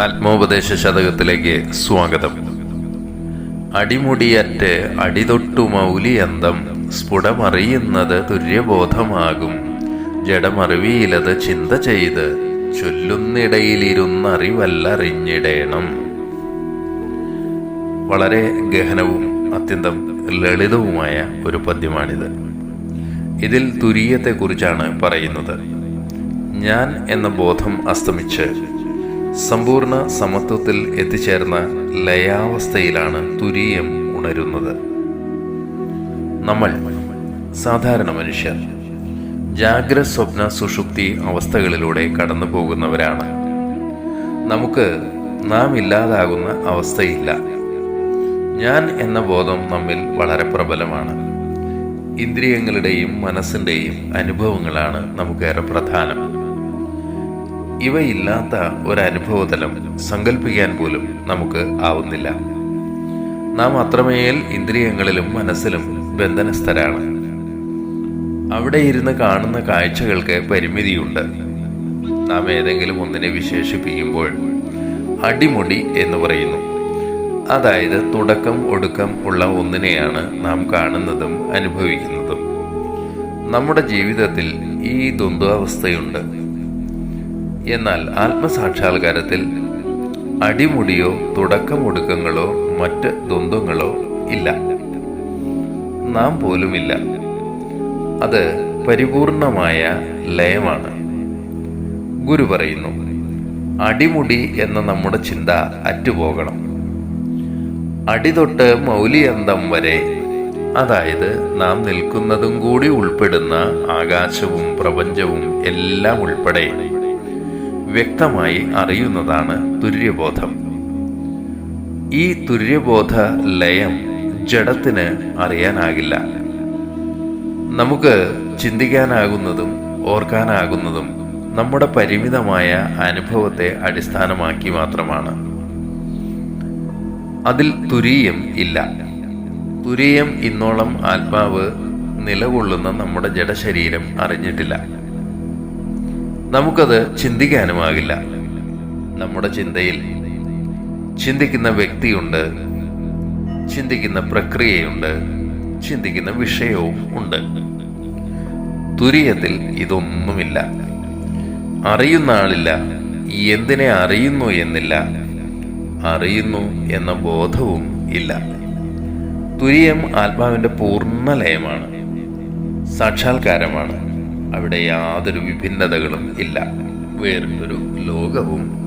ആത്മോപദേശ ശതകത്തിലേക്ക് സ്വാഗതം. അടിമുടിയറ്റ് അടിതൊട്ടു മൗലിയന്തം സ്ഫുടമറിയുന്നത് തുര്യബോധമാകും. ജഡമറിവിയിലത് ചിന്ത ചെയ്ത് ചൊല്ലുന്നിടയിലിരുന്നറിവല്ലറിഞ്ഞിടേണം. വളരെ ഗഹനവും അത്യന്തം ലളിതവുമായ ഒരു പദ്യമാണിത്. ഇതിൽ തുരീയത്തെക്കുറിച്ചാണ് പറയുന്നത്. ഞാൻ എന്ന ബോധം അസ്തമിച്ച് സമ്പൂർണ സമത്വത്തിൽ എത്തിച്ചേർന്ന ലയാവസ്ഥയിലാണ് തുരീയം ഉണരുന്നത്. നമ്മൾ സാധാരണ മനുഷ്യർ ജാഗ്ര സ്വപ്ന സുഷുപ്തി അവസ്ഥകളിലൂടെ കടന്നു പോകുന്നവരാണ് നമുക്ക് നാം ഇല്ലാതാകുന്ന അവസ്ഥയില്ല. ഞാൻ എന്ന ബോധം നമ്മിൽ വളരെ പ്രബലമാണ്. ഇന്ദ്രിയങ്ങളുടെയും മനസ്സിന്റെയും അനുഭവങ്ങളാണ് നമുക്കേറെ പ്രധാനം. ഇവയില്ലാത്ത ഒരനുഭവതലം സങ്കല്പിക്കാൻ പോലും നമുക്ക് ആവുന്നില്ല. നാം അത്രമേൽ ഇന്ദ്രിയങ്ങളിലും മനസ്സിലും ബന്ധനസ്ഥരാണ്. അവിടെ ഇരുന്ന് കാണുന്ന കാഴ്ചകൾക്ക് പരിമിതിയുണ്ട്. നാം ഏതെങ്കിലും ഒന്നിനെ വിശേഷിപ്പിക്കുമ്പോൾ അടിമുടി എന്ന് പറയുന്നു. അതായത് തുടക്കം ഒടുക്കം ഉള്ള ഒന്നിനെയാണ് നാം കാണുന്നതും അനുഭവിക്കുന്നതും. നമ്മുടെ ജീവിതത്തിൽ ഈ ദ്വന്ദ്വാവസ്ഥയുണ്ട്. എന്നാൽ ആത്മസാക്ഷാത്കാരത്തിൽ അടിമുടിയോ തുടക്കമൊടുക്കങ്ങളോ മറ്റ് ദ്വന്ദ്ങ്ങളോ ഇല്ല. നാം പോലുമില്ല അത് പരിപൂർണമായ ലയമാണ്. ഗുരു പറയുന്നു അടിമുടി എന്ന നമ്മുടെ ചിന്ത അറ്റുപോകണം. അടിതൊട്ട് മൗലിയന്തം വരെ അതായത് നാം നിൽക്കുന്നതും കൂടി ഉൾപ്പെടുന്ന ആകാശവും പ്രപഞ്ചവും എല്ലാം ഉൾപ്പെടെ വ്യക്തമായി അറിയുന്നതാണ് തുര്യബോധം ഈ തുര്യബോധ ലയം ജഡത്തിന് അറിയാനാകില്ല. നമുക്ക് ചിന്തിക്കാനാകുന്നതും ഓർക്കാനാകുന്നതും നമ്മുടെ പരിമിതമായ അനുഭവത്തെ അടിസ്ഥാനമാക്കി മാത്രമാണ്. അതിൽ തുരീയം ഇല്ല. തുരീയം ഇന്നോളം ആത്മാവ് നിലകൊള്ളുന്ന നമ്മുടെ ജഡശരീരം അറിഞ്ഞിട്ടില്ല. നമുക്കത് ചിന്തിക്കാനുമാകില്ല. നമ്മുടെ ചിന്തയിൽ ചിന്തിക്കുന്ന വ്യക്തിയുണ്ട് ചിന്തിക്കുന്ന പ്രക്രിയയുണ്ട് ചിന്തിക്കുന്ന വിഷയവും ഉണ്ട്. തുര്യത്തിൽ ഇതൊന്നുമില്ല. അറിയുന്ന ആളില്ല എന്തിനെ അറിയുന്നു എന്നില്ല അറിയുന്നു എന്ന ബോധവും ഇല്ല. തുര്യം ആത്മാവിന്റെ പൂർണ ലയമാണ് സാക്ഷാത്കാരമാണ്. അവിടെ യാതൊരു വിഭിന്നതകളും ഇല്ല. വേറൊരു ലോകവും